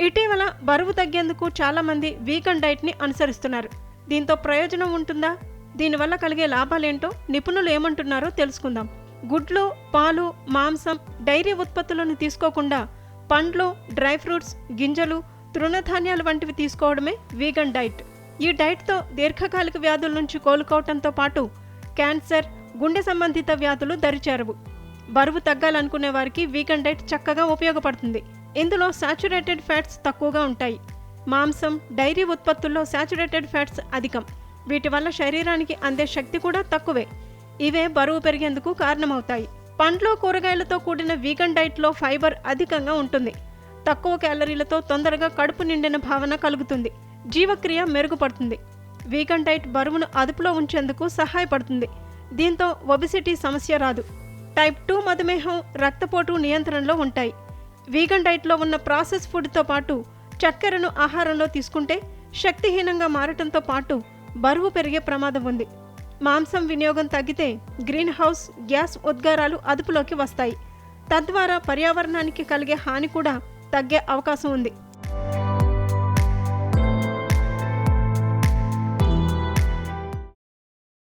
ఇటీవల బరువు తగ్గేందుకు చాలామంది వీగన్ డైట్ని అనుసరిస్తున్నారు. దీంతో ప్రయోజనం ఉంటుందా? దీనివల్ల కలిగే లాభాలేంటో నిపుణులు ఏమంటున్నారో తెలుసుకుందాం. గుడ్లు పాలు మాంసం డైరీ ఉత్పత్తులను తీసుకోకుండా పండ్లు డ్రై ఫ్రూట్స్ గింజలు తృణధాన్యాలు వంటివి తీసుకోవడమే వీగన్ డైట్ ఈ డైట్తో దీర్ఘకాలిక వ్యాధుల నుంచి కోలుకోవటంతో పాటు క్యాన్సర్ గుండె సంబంధిత వ్యాధులు దరిచేరవు. బరువు తగ్గాలనుకునే వారికి వీగన్ డైట్ చక్కగా ఉపయోగపడుతుంది. ఇందులో సాచురేటెడ్ ఫ్యాట్స్ తక్కువగా ఉంటాయి. మాంసం డైరీ ఉత్పత్తుల్లో సాచురేటెడ్ ఫ్యాట్స్ అధికం. వీటి వల్ల శరీరానికి అందే శక్తి కూడా తక్కువే. ఇవే బరువు పెరిగేందుకు కారణమవుతాయి. పండ్లు కూరగాయలతో కూడిన వీగన్ డైట్లో ఫైబర్ అధికంగా ఉంటుంది. తక్కువ క్యాలరీలతో తొందరగా కడుపు నిండిన భావన కలుగుతుంది. జీవక్రియ మెరుగుపడుతుంది. వీగన్ డైట్ బరువును అదుపులో ఉంచేందుకు సహాయపడుతుంది. దీంతో ఒబిసిటీ సమస్య రాదు. టైప్ టూ మధుమేహం రక్తపోటు నియంత్రణలో ఉంటాయి. వీగన్ డైట్లో ఉన్న ప్రాసెస్ ఫుడ్తో పాటు చక్కెరను ఆహారంలో తీసుకుంటే శక్తిహీనంగా మారటంతో పాటు బరువు పెరిగే ప్రమాదం ఉంది. మాంసం వినియోగం తగ్గితే గ్రీన్ హౌస్ గ్యాస్ ఉద్గారాలు అదుపులోకి వస్తాయి. తద్వారా పర్యావరణానికి కలిగే హాని కూడా తగ్గే అవకాశం ఉంది.